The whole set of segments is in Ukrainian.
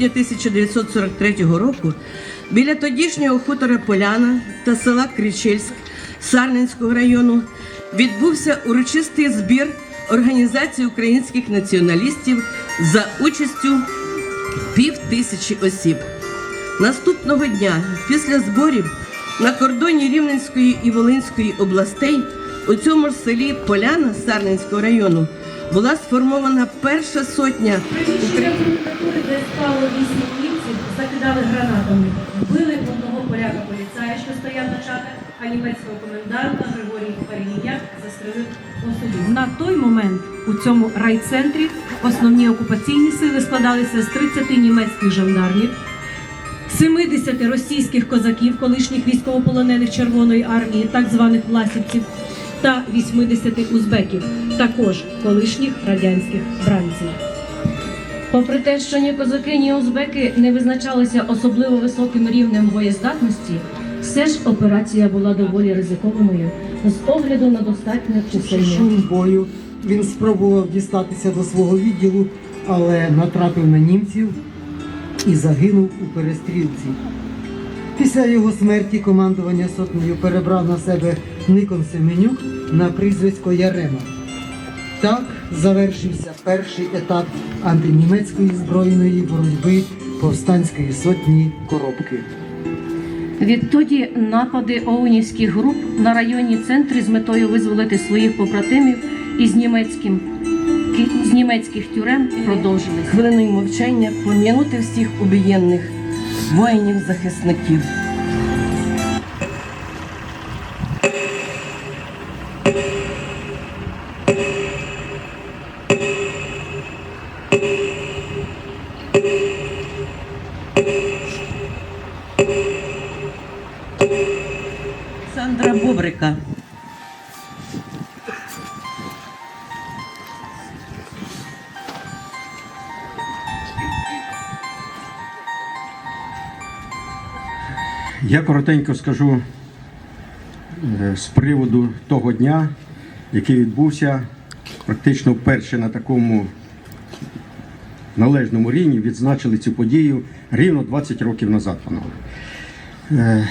22 січня 1943 року біля тодішнього хутора Поляна та села Кричельськ Сарненського району відбувся урочистий збір Організації українських націоналістів за участю пів тисячі осіб. Наступного дня, після зборів на кордоні Рівненської і Волинської областей, у цьому ж селі Поляна Сарненського району була сформована перша сотня Приміщення прокуратури, де спало вісім німців, закидали гранатами. Вбили одного поляка поліцая, що стояв на чатах, а німецького коменданта Григорій Парініяк застрелив особисто. На той момент у цьому райцентрі основні окупаційні сили складалися з 30 німецьких жандармів, 70 російських козаків, колишніх військовополонених Червоної армії, так званих власівців, та 80 узбеків, також колишніх радянських бранців. Попри те, що ні козаки, ні узбеки не визначалися особливо високим рівнем боєздатності, все ж операція була доволі ризикованою з огляду на достатнє чисельність. шум бою. Він спробував дістатися до свого відділу, але натрапив на німців і загинув у перестрілці. Після його смерті командування сотнею перебрав на себе Никон Семенюк на прізвисько Ярема. Так завершився перший етап антинімецької збройної боротьби повстанської сотні коробки. Відтоді напади оунівських груп на районні центри з метою визволити своїх побратимів із німецьким з німецьких тюрем продовжились. хвилиною мовчання пом'янути всіх убієнних воїнів-захисників. Сандра Бобрика. Я коротенько скажу е, з приводу того дня, який відбувся практично вперше на такому належному рівні відзначили цю подію рівно 20 років назад. Е,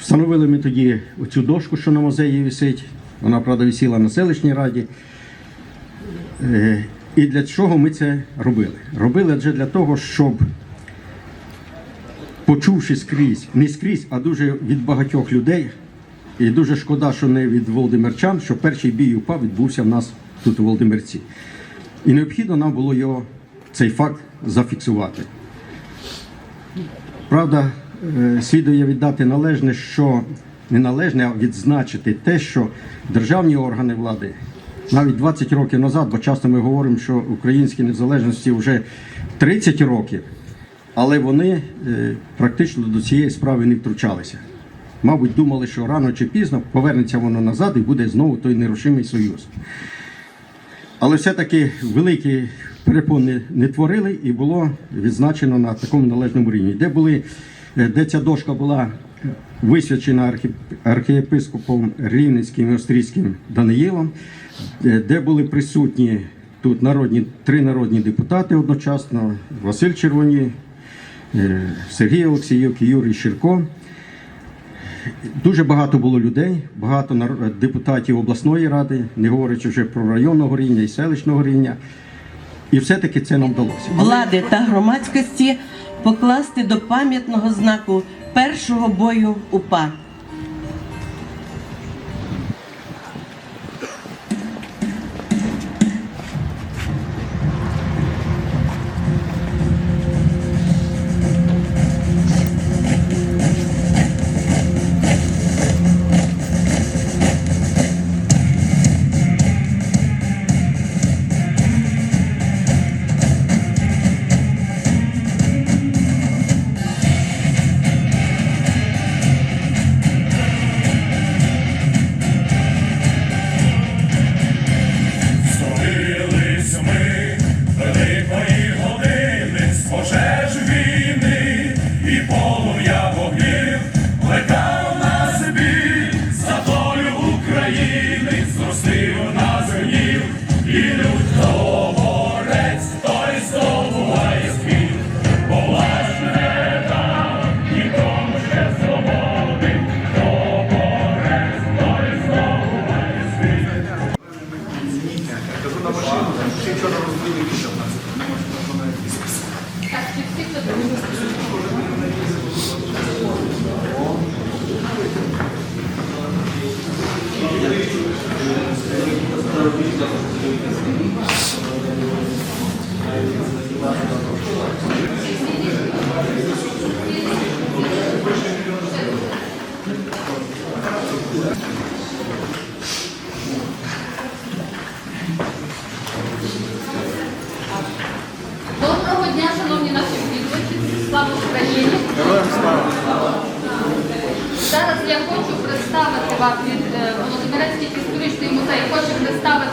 Встановили ми тоді оцю дошку, що на музеї висить. Вона, правда, висіла на селищній раді. Е, І для чого ми це робили? Робили адже для того, щоб почувши скрізь, не скрізь, а дуже від багатьох людей. І дуже шкода, що не від Володимирчан, що перший бій УПА відбувся в нас тут у Володимирці. І необхідно нам було його, цей факт зафіксувати. Правда, е, слідує віддати належне, що не належне, а відзначити те, що державні органи влади навіть 20 років назад, бо часто ми говоримо, що українській незалежності вже 30 років, але вони е, практично до цієї справи не втручалися. Мабуть, думали, що рано чи пізно повернеться воно назад і буде знову той нерушимий союз. Але все-таки великі перепони не творили і було відзначено на такому належному рівні, де були, е, де ця дошка була висвячена архі- архієпископом Рівненським і Острізьким Даниїлом, де- де були присутні тут народні, три народні депутати одночасно: Василь Червоні, е, Сергій Олексійовк і Юрій Ширко. Дуже багато було людей, багато депутатів обласної ради, не говорячи вже про районного рівня і селищного рівня. І все-таки це нам вдалося. влади та громадськості покласти до пам'ятного знаку першого бою УПА.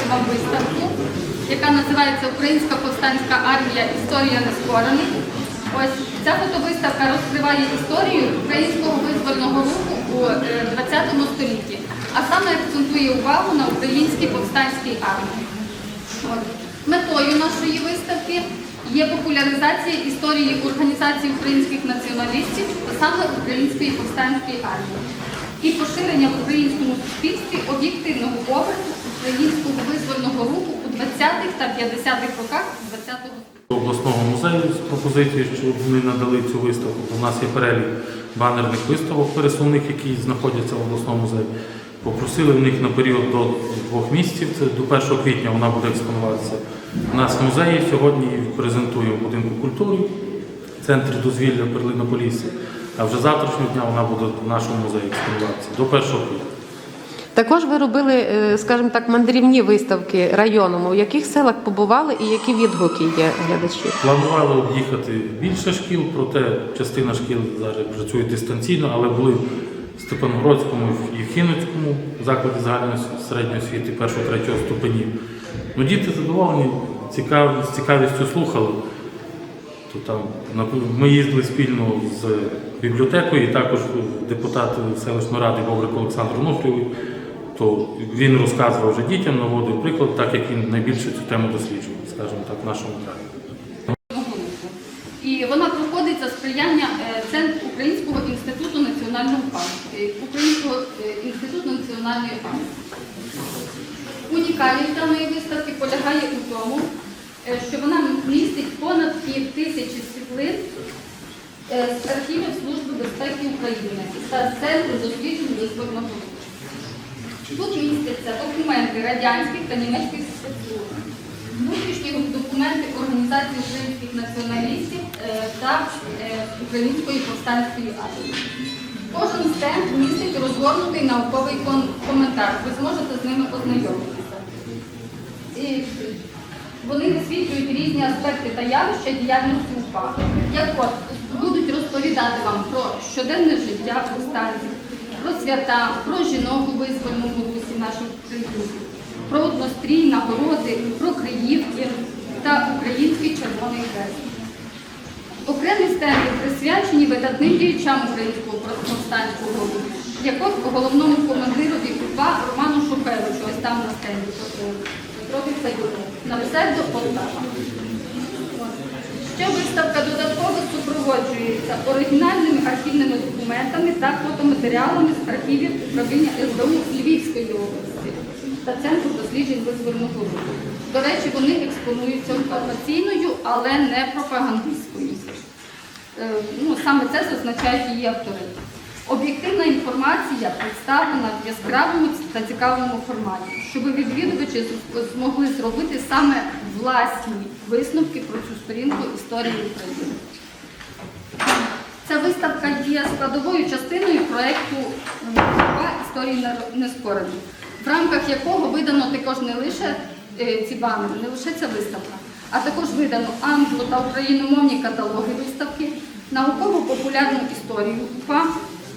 Представити вам виставку, яка називається Українська повстанська армія. Історія нескорених. Ось ця фотовиставка розкриває історію українського визвольного руху у е, 20 столітті, а саме акцентує увагу на українській повстанській армії. Метою нашої виставки є популяризація історії організації українських націоналістів, а саме української повстанської армії, і поширення в українському суспільстві об'єктивного образу українського визвольного руху у 20-х та 50-х роках 20-го обласного музею з пропозицією, щоб вони надали цю виставку. У нас є перелік банерних виставок пересувних, які знаходяться в обласному музеї. Попросили в них на період до двох місяців, це до 1 квітня вона буде експонуватися. У нас в музеї сьогодні презентує в будинку культури, центрі дозвілля Перлина Полісся. А вже завтрашнього дня вона буде в нашому музеї експонуватися до 1 квітня. Також ви робили, е, скажімо так, мандрівні виставки районами. У яких селах побували і які відгуки є глядачів? Планували об'їхати більше шкіл, проте частина шкіл зараз працює дистанційно, але були в Степаногородському і в Хінницькому закладі загальної середньої освіти першого-третього ступенів. Ну, діти задоволені, цікаві, з цікавістю слухали. То там, ми їздили спільно з бібліотекою, і також депутат селищної ради Бобрик Олександр Онуфрійович, то він розказував вже дітям, наводив приклад, так як він найбільше цю тему досліджував, скажімо так, в нашому краї. І вона проходить за сприяння е, Центру Українського інституту національної пам'яті, Українського е, інституту національної пам'яті. Унікальність даної виставки полягає у тому, е, що вона містить понад пів тисячі світлин з архівів Служби безпеки України та Центру досліджень руху. Тут містяться документи радянських та німецьких спецслужб, внутрішні документи Організації українських націоналістів е, та е, Української повстанської армії. Кожен стенд містить розгорнутий науковий коментар. Ви зможете з ними ознайомитися. Вони висвітлюють різні аспекти та явища діяльності УПА. Як от будуть розповідати вам про щоденне життя повстанців, про свята, про жінок у визвольному русі про однострій, нагороди, про Криївки та Український Червоний Хрест. Окремі стенди присвячені видатним діячам українського повстанського руху, як головному командирові УПА Роману Шухевичу, ось там на стенді Петрові Саюку, на псевдо Полтава. Ще виставка додатково супроводжується оригінальними архівними документами та фотоматеріалами з архівів управління СБУ Львівської області та Центру досліджень визвольного руху. До речі, вони експонуються інформаційною, але не пропагандистською. Е, Ну, саме це зазначають її автори. Об'єктивна інформація представлена в яскравому та цікавому форматі, щоб відвідувачі змогли зробити саме власні висновки про цю сторінку історії України. Ця виставка є складовою частиною проєкту історії нескорених, в рамках якого видано також не лише е, ці банери, не лише ця виставка, а також видано англо та україномовні каталоги виставки, науково-популярну історію УПА,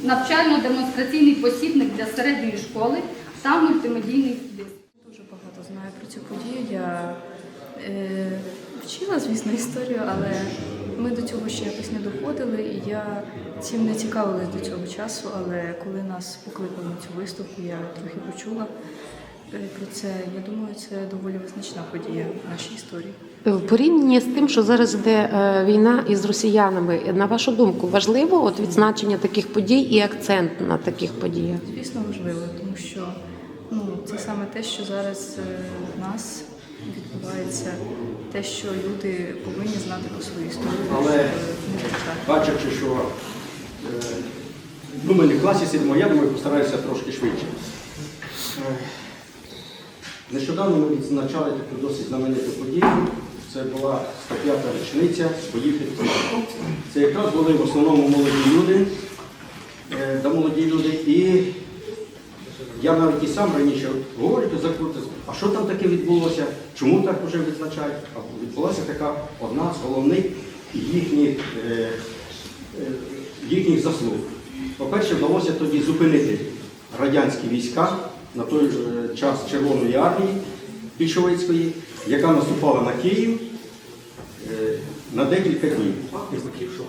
навчально-демонстраційний посібник для середньої школи та мультимедійний диск. Дуже багато знаю про цю подію. Я е, вчила, звісно, історію, але ми до цього ще якось не доходили, і я цим не цікавилась до цього часу. Але коли нас покликали на цю виставку, я трохи почула е, про це. Я думаю, це доволі визначна подія в нашій історії. В порівнянні з тим, що зараз йде е, війна із росіянами, на вашу думку, важливо от відзначення таких подій і акцент на таких подіях? Звісно, важливо, тому що ну, це саме те, що зараз е, нас відбувається те, що люди повинні знати про свою історію, Але- щоб. Бачачи, що е, ну, ми не в класі сидимо, я думаю, постараюся трошки швидше. Е, Нещодавно ми відзначали таку досить знамениту подію. Це була 105-та річниця своїх відкриттів. Це якраз були в основному молоді люди, е, да молоді люди. І я навіть і сам раніше говорю, закрути, а що там таке відбулося? Чому так вже відзначають? А відбулася така одна з головних їхніх, е, е, їхніх заслуг. По-перше, вдалося тоді зупинити радянські війська на той е, час Червоної армії більшовицької, яка наступала на Київ е, на декілька днів. Щоб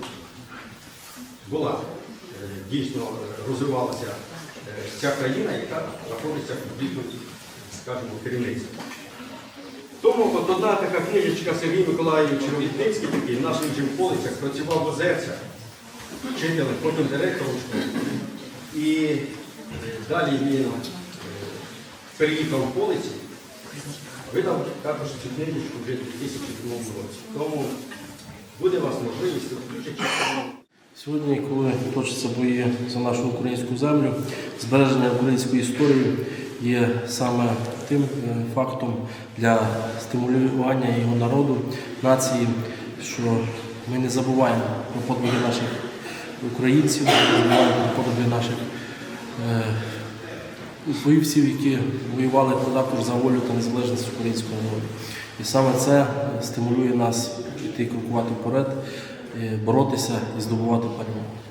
була е, дійсно розвивалася е, ця країна, яка знаходиться під їхнім, скажімо, керівництвом. Тому от одна така книжечка Сергій Миколаївич Робітницький, такий, наш він жив Полицях, працював в Озерцях, вчителем, потім директором школи. І е, далі він е, переїхав в Полиці, видав також цю книжечку вже в 2002 році. Тому буде у вас можливість включити. Сьогодні, коли точаться бої за нашу українську землю, збереження української історії є саме тим е, фактом для стимулювання його народу, нації, що ми не забуваємо про подвиги наших українців, не забуваємо про подвиги наших е, боївців, які воювали також за волю та незалежність українського народу. І саме це стимулює нас йти крокувати вперед, е, боротися і здобувати перемогу.